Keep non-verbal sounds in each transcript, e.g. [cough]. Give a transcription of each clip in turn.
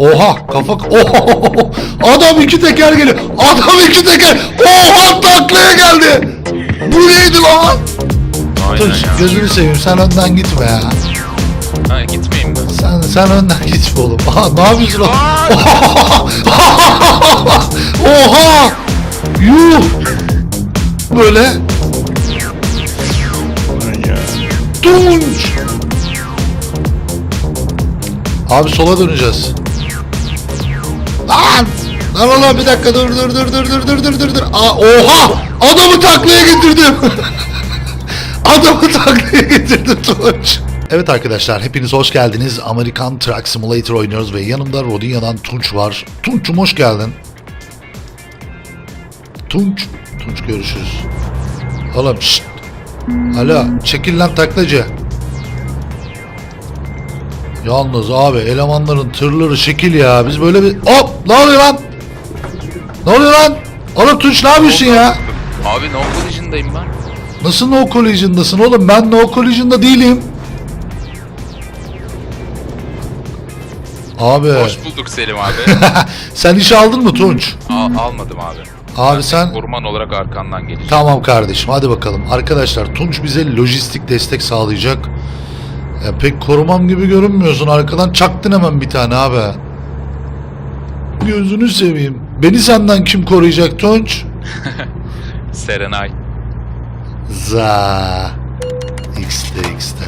Oha kafa Oha adam iki teker geliyor. Adam iki teker. Oha taklaya geldi. Bu neydi lan? Ya. gözünü seveyim sen önden gitme ya. Ha, gitmeyeyim ben. Sen sen önden gitme oğlum. Aha ne yapıyorsun lan? Ay! [laughs] Oha! Yuh! Böyle. Tunç! Abi sola döneceğiz. Lan! Lan lan bir dakika dur dur dur dur dur dur dur dur dur. Aa, oha! Adamı taklaya getirdim. [laughs] Adamı taklaya getirdim Tunç. Evet arkadaşlar hepiniz hoş geldiniz. Amerikan Truck Simulator oynuyoruz ve yanımda Rodinya'dan Tunç var. Tunç'um hoş geldin. Tunç. Tunç görüşürüz. Oğlum şşt. Alo çekil lan taklacı. Yalnız abi elemanların tırları şekil ya. Biz böyle bir... Hop ne oluyor lan? Ne oluyor lan? Oğlum Tunç ne yapıyorsun ya? Abi no collision'dayım ben. Nasıl no collision'dasın oğlum? Ben no collision'da değilim. Abi Hoş bulduk Selim abi. [laughs] sen işe aldın mı Tunç? Al, almadım abi. Abi sen Kurman olarak arkandan geleceğim. Tamam kardeşim hadi bakalım. Arkadaşlar Tunç bize lojistik destek sağlayacak. Ya pek korumam gibi görünmüyorsun. Arkadan çaktın hemen bir tane abi. Gözünü seveyim. Beni senden kim koruyacak Tunç? [laughs] Serenay. Za. X'te X'te.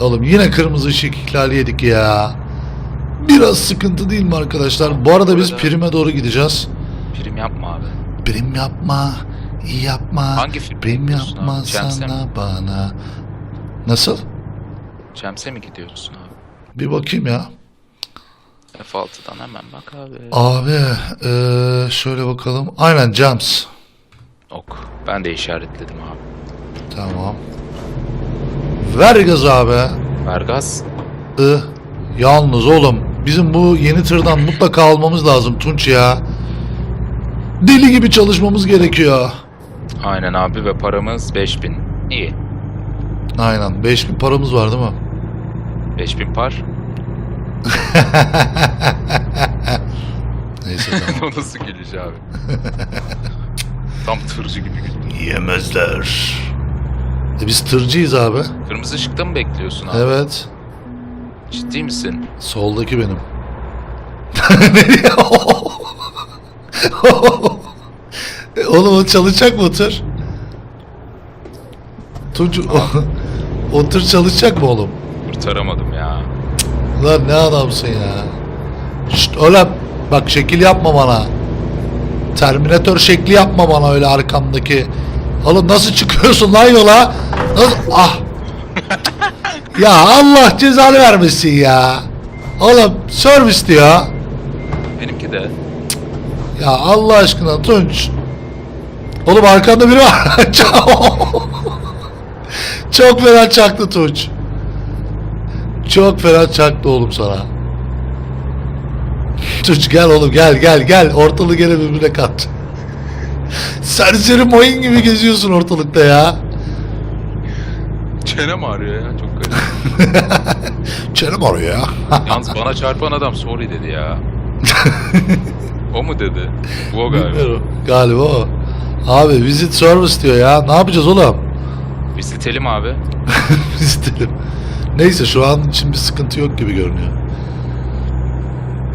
Oğlum yine kırmızı ışık ihlali yedik ya. Biraz sıkıntı değil mi arkadaşlar? Bu arada biz prime doğru gideceğiz. Prim yapma abi. Prim yapma, iyi yapma. Hangi film Prim yapma sana bana. Nasıl? Cemse mi gidiyorsun abi? Bir bakayım ya. F6'dan hemen bak abi. Abi eee, şöyle bakalım. Aynen Jams. Ok. Ben de işaretledim abi. Tamam. Ver gaz abi. Vergaz. I. Yalnız oğlum bizim bu yeni tırdan mutlaka almamız lazım Tunç ya. Deli gibi çalışmamız gerekiyor. Aynen abi ve paramız 5000. İyi. Aynen 5000 paramız var değil mi? 5000 par. [laughs] Neyse tamam. [laughs] o nasıl gülüş abi? Tam tırcı gibi gülüyor. Yemezler. E biz tırcıyız abi. Kırmızı ışıkta mı bekliyorsun abi? Evet. Ciddi misin? Soldaki benim. Nereye? [laughs] Oğlum o çalışacak tır? Tunç o, tır çalışacak mı oğlum? Kurtaramadım ya. Lan ne adamsın ya. Şşt oğlum bak şekil yapma bana. Terminator şekli yapma bana öyle arkamdaki. Oğlum nasıl çıkıyorsun lan yola? Nasıl? Ah. [laughs] ya Allah cezanı vermesin ya. Oğlum servis diyor. Benimki de. Ya Allah aşkına Tunç. Oğlum arkanda biri var. [laughs] Çok fena çaktı Tunç. Çok fena çaktı oğlum sana. Tunç gel oğlum gel gel gel. Ortalığı gene birbirine kat. Serseri mayın gibi geziyorsun ortalıkta ya. Çenem ağrıyor ya çok garip. [laughs] Çenem arıyor ya. Yalnız bana çarpan adam sorry dedi ya. [laughs] o mu dedi? Bu o galiba. Bilmiyorum. Galiba o. Abi visit service diyor ya. Ne yapacağız oğlum? Visitelim abi. [laughs] istedim. Neyse şu an için bir sıkıntı yok gibi görünüyor.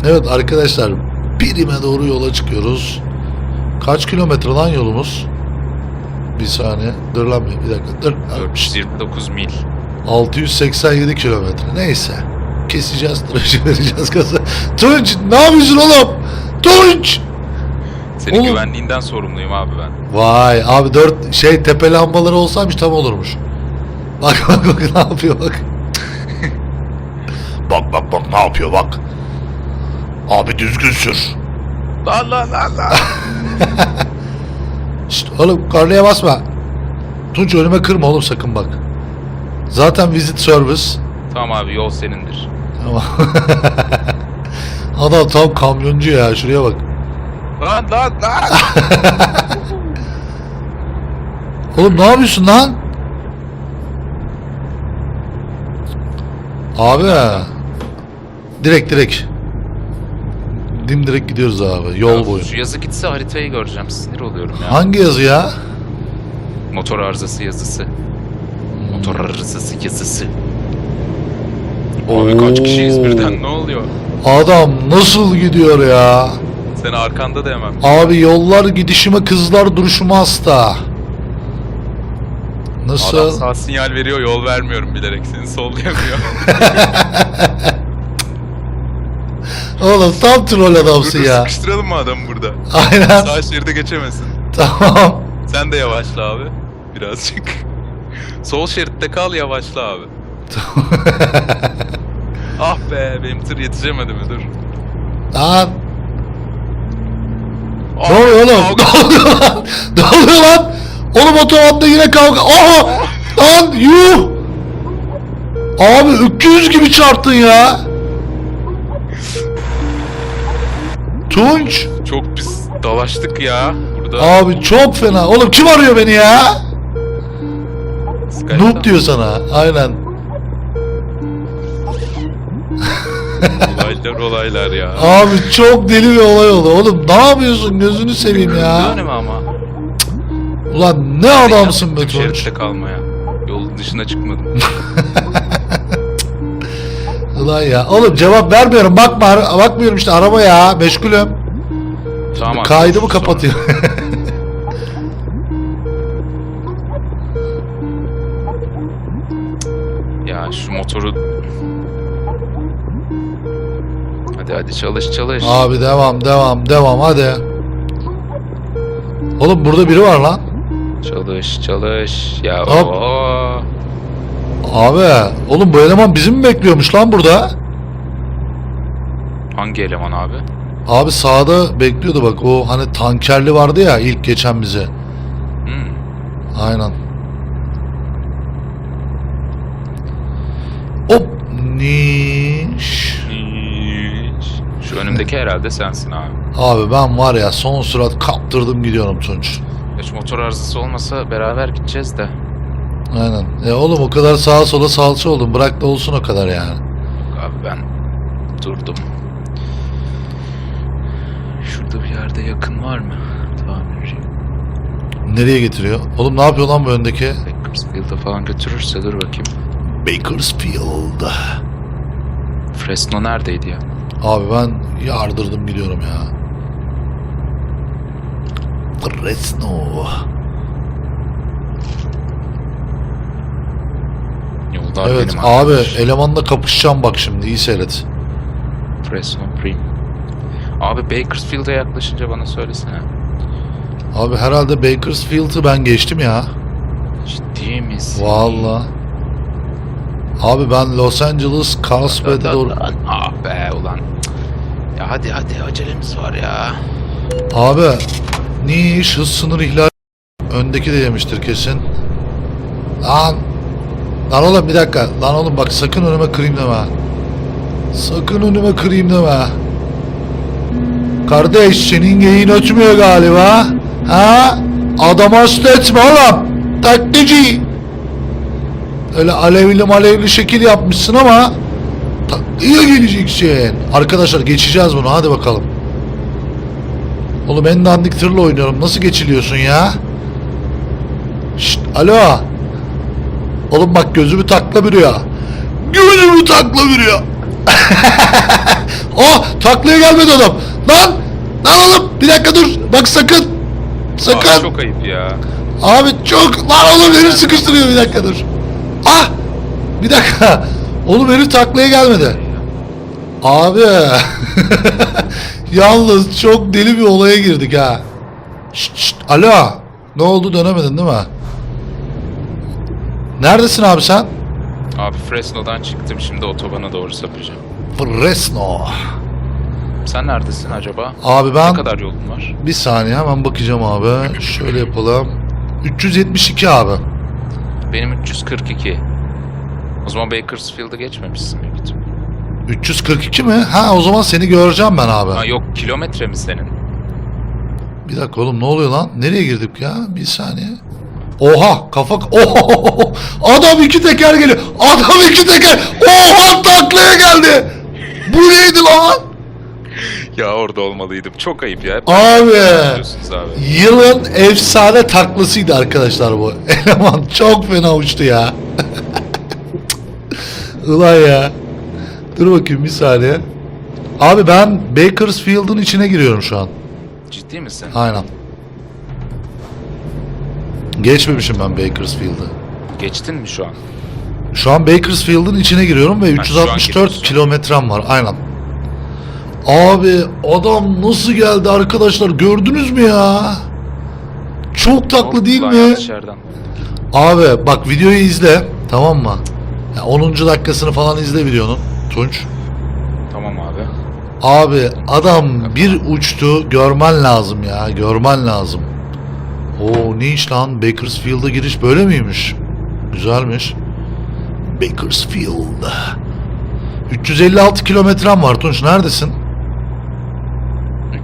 Evet arkadaşlar birime doğru yola çıkıyoruz. Kaç kilometre lan yolumuz? Bir saniye. Dur lan bir, bir dakika. Dur. 429 mil. 687 kilometre. Neyse. Keseceğiz tıraşı vereceğiz gaza. Tunç ne yapıyorsun oğlum? Tunç! Senin Oğlum. güvenliğinden sorumluyum abi ben. Vay abi dört şey tepe lambaları olsaymış tam olurmuş. Bak bak bak ne yapıyor bak. [laughs] bak bak bak ne yapıyor bak. Abi düzgün sür. La la la la. [laughs] Şşt oğlum karneye basma. Tunç önüme kırma oğlum sakın bak. Zaten visit service. tamam abi yol senindir. Tamam. [laughs] Adam tam kamyoncu ya şuraya bak. Lan lan lan. [laughs] Oğlum ne yapıyorsun lan? Abi. Direkt direkt. dimdirek gidiyoruz abi yol boyu. Şu yazı gitse haritayı göreceğim. Sinir oluyorum ya. Hangi yazı ya? Motor arızası yazısı. Motor arızası yazısı. Abi kaç kişiyiz birden ne oluyor? Adam nasıl gidiyor ya? Sen arkanda da. Abi yollar gidişime kızlar duruşuma hasta. Nasıl? Adam sağ sinyal veriyor yol vermiyorum bilerek seni sollayamıyor. [laughs] Oğlum tam troll adamsın dur ya. sıkıştıralım mı adamı burada? Aynen. Sağ şeride geçemesin. tamam. Sen de yavaşla abi. Birazcık. Sol şeritte kal yavaşla abi. [laughs] ah be benim tır yetişemedi mi dur. Lan. Ne oluyor oğlum? [laughs] Ne oluyor lan? Ne oluyor lan? Oğlum otobanda yine kavga. Aha! Lan yuh! Abi öküz gibi çarptın ya. Tunç. Çok pis dalaştık ya burada. Abi çok fena. Oğlum kim arıyor beni ya? Skype'dan. Noob diyor sana. Aynen. Olaylar olaylar ya. Abi çok deli bir olay oldu. Oğlum ne yapıyorsun? Gözünü seveyim ya. Önüme ama. Ulan ne adamsın be Yaptık Tunç. Şeritte kalmaya. Yolun dışına çıkmadım. [laughs] Ulan ya. Oğlum cevap vermiyorum. Bakma ara- bakmıyorum işte araba ya. Meşgulüm. tamam. Kaydımı sonra. kapatıyor. [laughs] Ya şu motoru... Hadi hadi çalış çalış. Abi devam devam devam hadi. Oğlum burada biri var lan. Çalış çalış. Ya Hop. Abi oğlum bu eleman bizi mi bekliyormuş lan burada? Hangi eleman abi? Abi sağda bekliyordu bak o hani tankerli vardı ya ilk geçen bize. Hmm. Aynen. Hop niş. Hiç. Önümdeki herhalde sensin abi. Abi ben var ya son sürat kaptırdım gidiyorum Tunç. Şu motor arızası olmasa beraber gideceğiz de. Aynen. E oğlum o kadar sağa sola salça oldum. Bırak da olsun o kadar yani. Abi ben durdum. Şurada bir yerde yakın var mı? Tamirci. Nereye getiriyor? Oğlum ne yapıyor lan bu öndeki? Bakersfield'a falan götürürse dur bakayım. Bakersfield. Fresno neredeydi ya? Abi ben yardırdım gidiyorum ya. Fresno. Yollar Evet benim abi arkadaş. elemanla kapışacağım bak şimdi iyi seyret. Fresno Prim. Abi Bakersfield'a yaklaşınca bana söylesene. Abi herhalde Bakersfield'ı ben geçtim ya. Ciddi misin? Valla. Abi ben Los Angeles, Carlsbad'e doğru... Ah be ulan. Ya hadi hadi acelemiz var ya. Abi niş hız sınır ihlal öndeki de yemiştir kesin. Lan Lan oğlum bir dakika. Lan oğlum bak sakın önüme kırayım deme. Sakın önüme kırayım deme. Kardeş senin geyin ötmüyor galiba. Ha? Adam hasta etme oğlum. Taklitçi. Öyle alevli malevli şekil yapmışsın ama takliye geleceksin. Arkadaşlar geçeceğiz bunu hadi bakalım. Oğlum en dandik tırla oynuyorum. Nasıl geçiliyorsun ya? Şşt, alo. Oğlum bak gözümü takla bürüyor. Gözümü takla bürüyor. [laughs] oh taklaya gelmedi adam. Lan. Lan oğlum bir dakika dur. Bak sakın. Sakın. Abi çok ayıp ya. Abi çok lan oğlum herif sıkıştırıyor bir dakika dur. Ah! Bir dakika. Oğlum herif taklaya gelmedi. Abi. [laughs] Yalnız çok deli bir olaya girdik ha. Şşt, şşt, alo. Ne oldu dönemedin değil mi? Neredesin abi sen? Abi Fresno'dan çıktım şimdi otobana doğru sapacağım. Fresno. Sen neredesin acaba? Abi ben Ne kadar yolun var? bir saniye hemen bakacağım abi. Şöyle yapalım. 372 abi. Benim 342. O zaman Bakersfield'ı geçmemişsin büyük ihtimalle. 342 mi? Ha o zaman seni göreceğim ben abi. Ha yok kilometre mi senin? Bir dakika oğlum ne oluyor lan? Nereye girdik ya? Bir saniye. Oha kafa... [laughs] Oho! Adam iki teker geliyor. Adam iki teker. Oha taklaya geldi. Bu neydi lan? ya orada olmalıydım. Çok ayıp ya. Hep Abi. abi. Yılın efsane taklasıydı arkadaşlar bu. [laughs] Eleman çok fena uçtu ya. Ulan ya. Dur bakayım bir saniye. Abi ben Bakersfield'ın içine giriyorum şu an. Ciddi misin? Aynen. Geçmemişim ben Bakersfield'ı. Geçtin mi şu an? Şu an Bakersfield'ın içine giriyorum ve Ha, şu an 364 giriyorsun. kilometrem var. Aynen. Abi adam nasıl geldi arkadaşlar gördünüz mü ya? Çok taklı Hop, değil mi? Abi bak videoyu izle tamam mı? Ya 10. dakikasını falan izle videonun Tunç. Tamam abi. Abi adam bir uçtu görmen lazım ya görmen lazım. Oo ne iş lan Bakersfield'a giriş böyle miymiş? Güzelmiş. Bakersfield. 356 kilometrem var Tunç neredesin?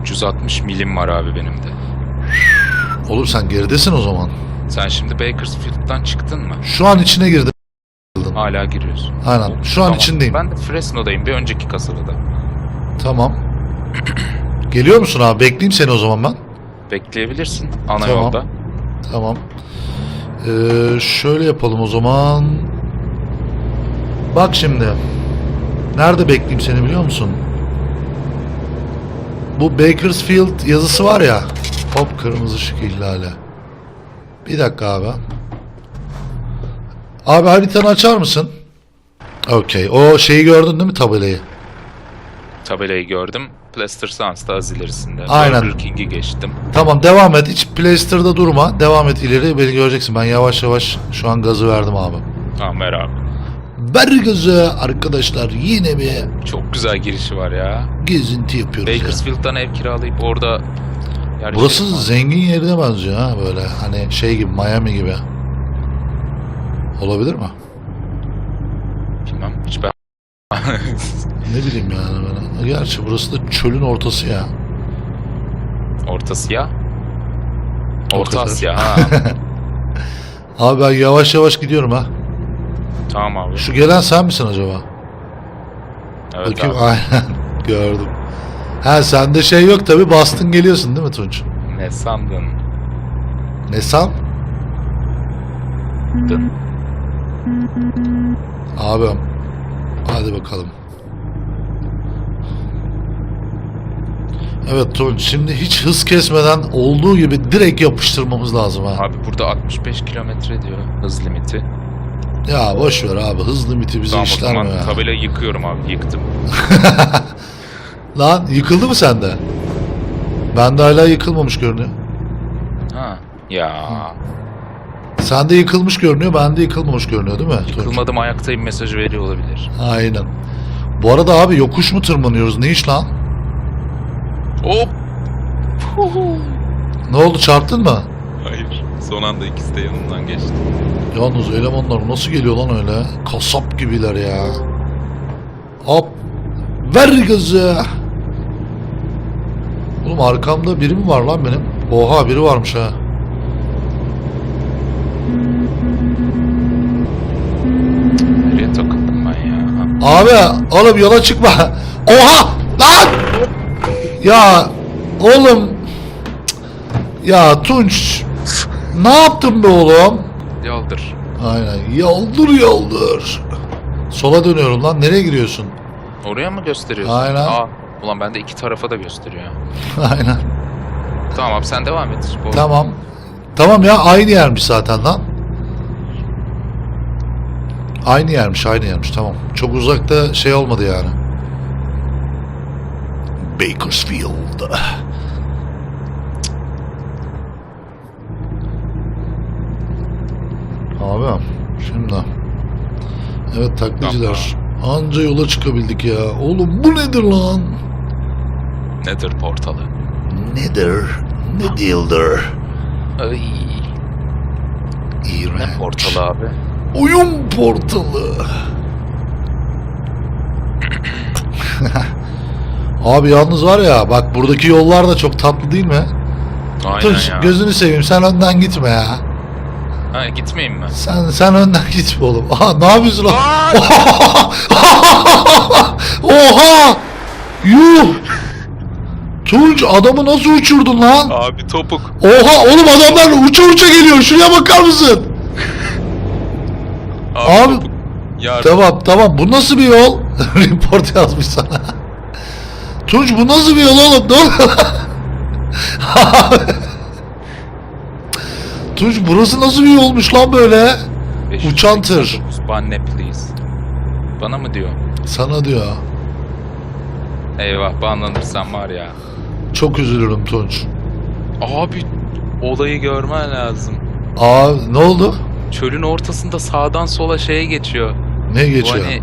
360 milim var abi benim de. Oğlum sen geridesin o zaman. Sen şimdi Bakersfield'dan çıktın mı? Şu an içine girdim. Hala giriyorsun. Aynen şu an Tamam. içindeyim. Ben de Fresno'dayım bir önceki kasabada. Tamam. Geliyor musun abi? Bekleyeyim seni o zaman ben. Bekleyebilirsin ana Tamam. yolda. Tamam. Ee, şöyle yapalım o zaman. Bak şimdi. Nerede bekleyeyim seni biliyor musun? Bu Bakersfield yazısı var ya. Hop kırmızı ışık ihlali. Bir dakika abi. Abi haritanı açar mısın? Okey. O şeyi gördün değil mi tabelayı? Tabelayı gördüm. Plaster Suns'ta az ilerisinde. Aynen. Burger King'i geçtim. Tamam devam et. Hiç Playster'da durma. Devam et ileri. Beni göreceksin. Ben yavaş yavaş şu an gazı verdim abi. Tamam ver abi. Ver gazı arkadaşlar. Yine bir Çok güzel girişi var ya. gezinti yapıyoruz ya. Bakersfield'dan ev kiralayıp orada Burası şey- zengin yerine benziyor ha böyle. Hani şey gibi Miami gibi. Olabilir mi? Bilmem. Hiç ben... Ne bileyim yani ben. Gerçi burası da çölün ortası ya. Orta Asya. O Orta. Asya ha. [laughs] Abi ben yavaş yavaş gidiyorum ha. tamam abi. Şu gelen sen misin acaba? Evet Bakayım abi. aynen [laughs] gördüm. Ha sende şey yok tabi bastın geliyorsun değil mi Tunç? Ne sandın? Ne san? Dın. Abi hadi bakalım. Evet Tunç şimdi hiç hız kesmeden olduğu gibi direkt yapıştırmamız lazım ha. Abi burada 65 kilometre diyor hız limiti. Ya boş ver abi hız limiti bizi Tamam işler mi ya? tabelayı yıkıyorum abi. Yıktım. [laughs] Lan yıkıldı mı sende? Bende hala yıkılmamış görünüyor. Ha. Ya. Sende yıkılmış görünüyor, bende yıkılmamış görünüyor değil mi? Yıkılmadım ayaktayım mesajı veriyor olabilir. Aynen. Bu arada abi yokuş mu tırmanıyoruz? Ne iş lan? Hop. Ne oldu çarptın mı? Hayır. Son anda ikisi de yanımdan geçti. Yalnız elemanlar nasıl geliyor lan öyle? Kasap gibiler ya. Hop. Ver gazı. Oğlum arkamda biri mi var lan benim? Oha biri varmış ha. Abi oğlum yola çıkma. Oha lan. Ya oğlum. Ya Tunç. Ne yaptın be oğlum? Yaldır. Aynen. Yaldır yaldır. Sola dönüyorum lan. Nereye giriyorsun? Oraya mı gösteriyorsun? Aynen. Aa, ulan bende iki tarafa da gösteriyor. [laughs] Aynen. Tamam abi sen devam et. Bu- Tamam. Tamam ya aynı yermiş zaten lan. Aynı yermiş, aynı yermiş. Tamam. Çok uzakta şey olmadı yani. Bakersfield. Abi şimdi. Evet taklitçiler. Anca yola çıkabildik ya. Oğlum bu nedir lan? Nedir portalı? Nedir? Ne değildir? Ay, İğrenç. ne portalı abi? Oyun portalı. [laughs] Abi yalnız var ya bak buradaki yollar da çok tatlı değil mi? Aynen Tunç ya. gözünü seveyim sen önden gitme ya. Ha, gitmeyeyim mi? Sen sen önden [laughs] gitme oğlum. Aha ne yapıyorsun lan? [laughs] Oha! Yuh! Tunç adamı nasıl uçurdun lan? Abi topuk. Oha oğlum adamlar uça uça geliyor. Şuraya bakar mısın? Abi, Abi-. Yardım. Tamam tamam bu nasıl bir yol? [laughs] Report yazmış sana. Tunç bu nasıl bir yol oğlum? Ne oluyor? [laughs] Tunç burası nasıl bir yolmuş lan böyle? 589, uçan tır. Banne please. Bana mı diyor? Sana diyor. Eyvah banlanırsam var ya. Çok üzülürüm Tunç. Abi olayı görmen lazım. Aa ne oldu? Çölün ortasında sağdan sola şeye geçiyor. Ne Bu geçiyor? hani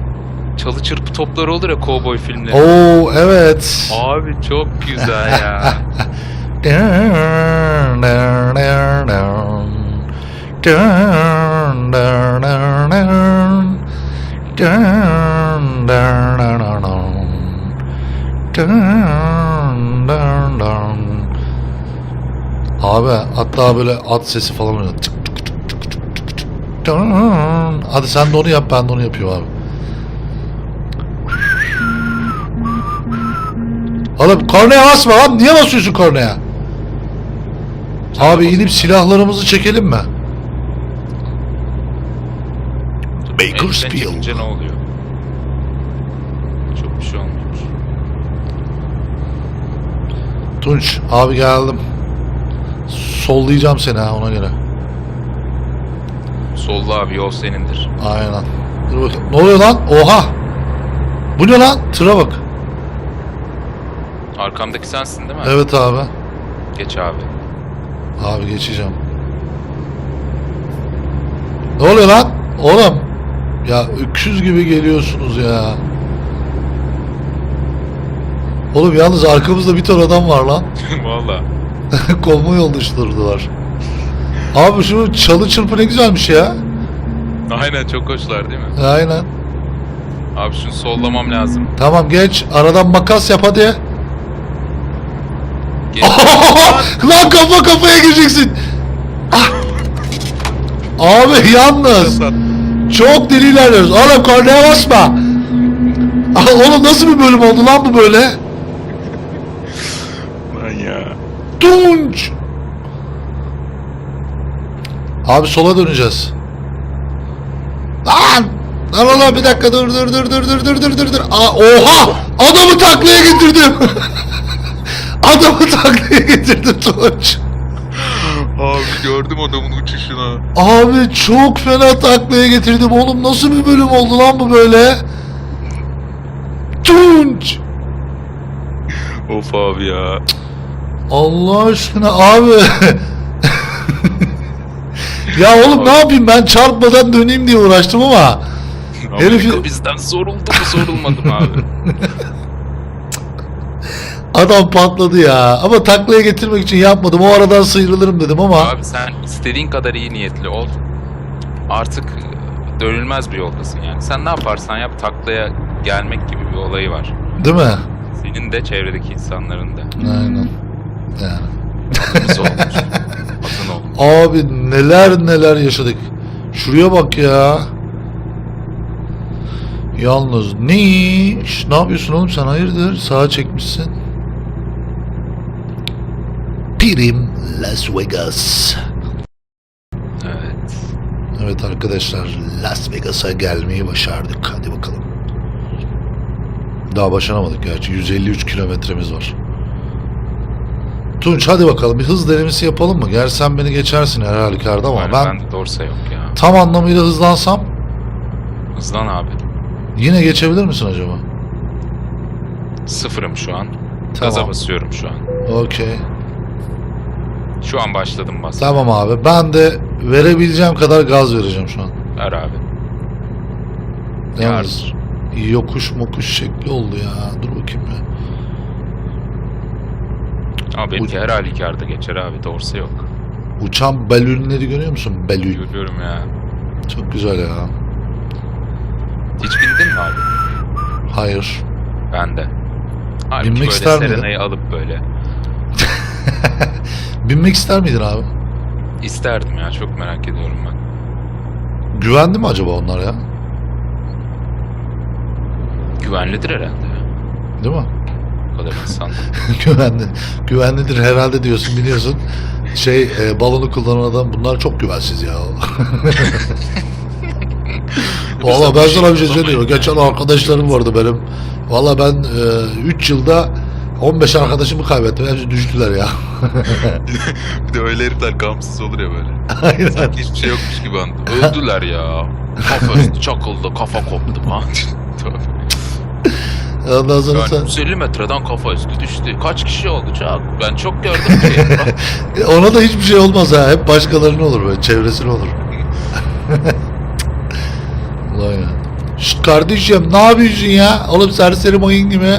çalı çırpı topları olur ya kovboy filmleri. Oo evet. Abi çok güzel ya. Abi hatta böyle at sesi falan oluyor. Hadi sen de onu yap ben de onu yapıyorum abi. Oğlum kornaya basma lan. Niye basıyorsun kornaya? Abi inip silahlarımızı çekelim mi? Bakersfield. Ne oluyor? Çok bir şey olmuyor. Tunç abi geldim. Sollayacağım seni ha ona göre. Solda abi yol senindir. Aynen. Dur bakayım. Ne oluyor lan? Oha! Bu ne lan? Tıra bak. Arkamdaki sensin değil mi? Evet abi. Geç abi. Abi geçeceğim. Ne oluyor lan? Oğlum. Ya öküz gibi geliyorsunuz ya. Oğlum yalnız arkamızda bir ton adam var lan. [laughs] Valla. Konvoy oluşturdular. Abi şu çalı çırpı ne güzelmiş ya. [laughs] Aynen çok hoşlar değil mi? Aynen. Abi şunu sollamam lazım. Tamam geç. Aradan makas yap hadi. Geç. [laughs] Lan kafa kafaya gireceksin. Ah. Abi yalnız. Çok deli ilerliyoruz. Oğlum kornaya basma. Ah, Oğlum nasıl bir bölüm oldu lan bu böyle? Lan ya. Tunç. Abi sola döneceğiz. Lan! Lan lan bir dakika dur dur dur dur dur dur dur dur dur. Aa, oha! Adamı taklaya getirdim. [laughs] Adamı taklaya getirdim Tunç. Abi gördüm adamın uçuşunu. Abi çok fena taklaya getirdim oğlum nasıl bir bölüm oldu lan bu böyle? Tunç! Of abi ya. Allah aşkına abi. [laughs] ya oğlum ne yapayım ben çarpmadan döneyim diye uğraştım ama. Herif- Amerika bizden soruldu mu sorulmadı mı abi? [laughs] Adam patladı ya. Ama taklaya getirmek için yapmadım. O aradan sıyrılırım dedim ama. abi sen istediğin kadar iyi niyetli ol. Artık dönülmez bir yoldasın yani. Sen ne yaparsan yap taklaya gelmek gibi bir olayı var. Değil mi? Senin de çevredeki insanların da. Aynen. Yani. Adımız olmuş. Adın olmuş. Abi neler neler yaşadık. Şuraya bak ya. Yalnız ne iş? Ne yapıyorsun oğlum sen hayırdır? Sağa çekmişsin. Pirim Las Vegas. Evet. Evet arkadaşlar Las Vegas'a gelmeyi başardık. Hadi bakalım. Daha başaramadık gerçi. 153 kilometremiz var. Tunç hadi bakalım bir hız denemesi yapalım mı? Gerçi sen beni geçersin her halükarda ama Yani ben ben dorsa yok ya. tam anlamıyla hızlansam Hızlan abi. yine geçebilir misin acaba? Sıfırım şu an. Gaza Tamam. basıyorum şu an. Okey. Şu an başladım bas. Tamam abi. Ben de verebileceğim kadar gaz vereceğim şu an. Ver abi. Yalnız yokuş mokuş şekli oldu ya. Dur bakayım ya. Ama benimki her halükarda geçer abi. Dorsa yok. Uçan balonları görüyor musun? Balon. Görüyorum ya. Çok güzel ya. Hiç bindin mi abi? Hayır. Ben de. Halbuki Binmek böyle ister miydin? Serena'yı alıp böyle. [laughs] Binmek ister miydin abi? İsterdim ya. Çok merak ediyorum ben. Güvendi mi acaba onlar ya? Güvenlidir herhalde. ya. Değil mi? Kadar insan. [laughs] güvenli. Güvenlidir herhalde diyorsun biliyorsun. Şey e, balonu kullanan adam bunlar çok güvensiz ya. [laughs] Valla ben sana bir şey söyleyeyim. Geçen arkadaşlarım vardı benim. Valla ben 3 yılda 15 arkadaşımı kaybettim. Hepsi düştüler ya. [laughs] bir de öyle herifler gamsız olur ya böyle. Aynen. Sanki hiçbir şey yokmuş gibi anladım. Öldüler ya. Kafa çakıldı, kafa koptu falan. Ondan sonra sen... yani 150 metreden kafa üstü düştü. Kaç kişi olacak? Ben çok gördüm ki. [laughs] Ona da hiçbir şey olmaz ha. Hep başkalarına olur böyle. Çevresine olur. [laughs] Ulan ya. Şşt kardeşim ne yapıyorsun ya? Oğlum serseri mayın gibi.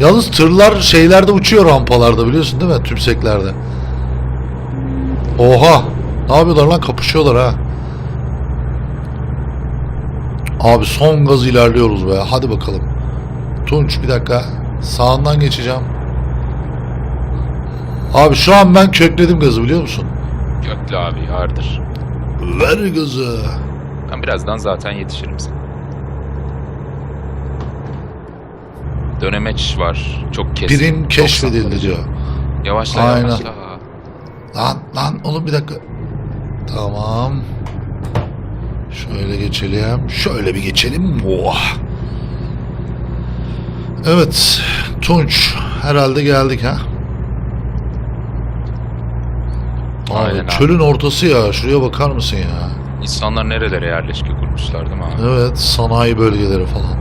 Yalnız tırlar şeylerde uçuyor rampalarda biliyorsun değil mi? Tümseklerde. Oha. Ne yapıyorlar lan? Kapışıyorlar ha. Abi son gaz ilerliyoruz be. Hadi bakalım. Tunç bir dakika. Sağından geçeceğim. Abi şu an ben kökledim gazı biliyor musun? Gökli abi yardır. Ver gazı. Ben birazdan zaten yetişirim sana. Dönemeç var. Çok kesin. Birim 90 keşfedildi diyor. Yavaşla Aynen. yavaşla. Lan lan oğlum bir dakika. Tamam. Şöyle geçelim. Şöyle bir geçelim. Oh. Evet. Tunç. Herhalde geldik ha. Abi, Aynen abi. çölün ortası ya. Şuraya bakar mısın ya? İnsanlar nerelere yerleşke kurmuşlar değil mi abi? Evet. Sanayi bölgeleri falan.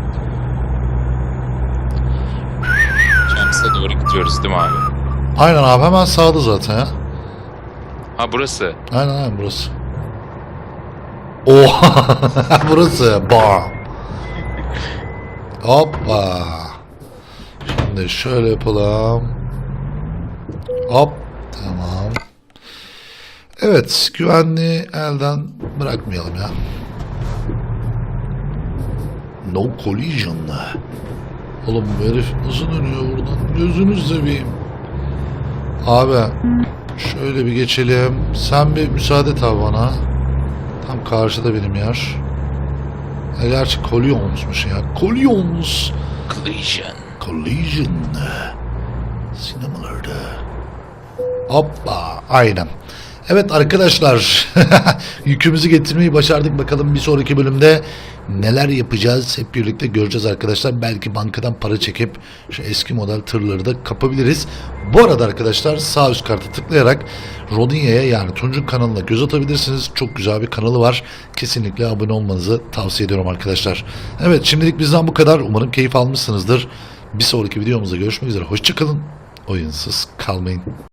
Champions'a doğru gidiyoruz değil mi abi? Aynen abi hemen sağda zaten ya. Ha burası. Aynen aynen burası. Oha [laughs] burası. Bam. Hoppa. Şimdi şöyle yapalım. Hop. Tamam. Evet. Güvenliği elden bırakmayalım ya. No collision. Oğlum bu herif nasıl dönüyor buradan? Gözünü seveyim. Abi Şöyle bir geçelim. Sen bir müsaade et abi bana. Tam karşıda benim yer. E gerçi Collions'muş ya. Collions. Collision. Collision. Sinemalarda. Hoppa. Aynen. Evet arkadaşlar. [laughs] yükümüzü getirmeyi başardık. Bakalım bir sonraki bölümde neler yapacağız hep birlikte göreceğiz arkadaşlar. Belki bankadan para çekip şu eski model tırları da kapabiliriz. Bu arada arkadaşlar sağ üst kartı tıklayarak Rodinya'ya yani Tunç'un kanalına göz atabilirsiniz. Çok güzel bir kanalı var. Kesinlikle abone olmanızı tavsiye ediyorum arkadaşlar. Evet şimdilik bizden bu kadar. Umarım keyif almışsınızdır. Bir sonraki videomuzda görüşmek üzere. Hoşçakalın. Oyunsuz kalmayın.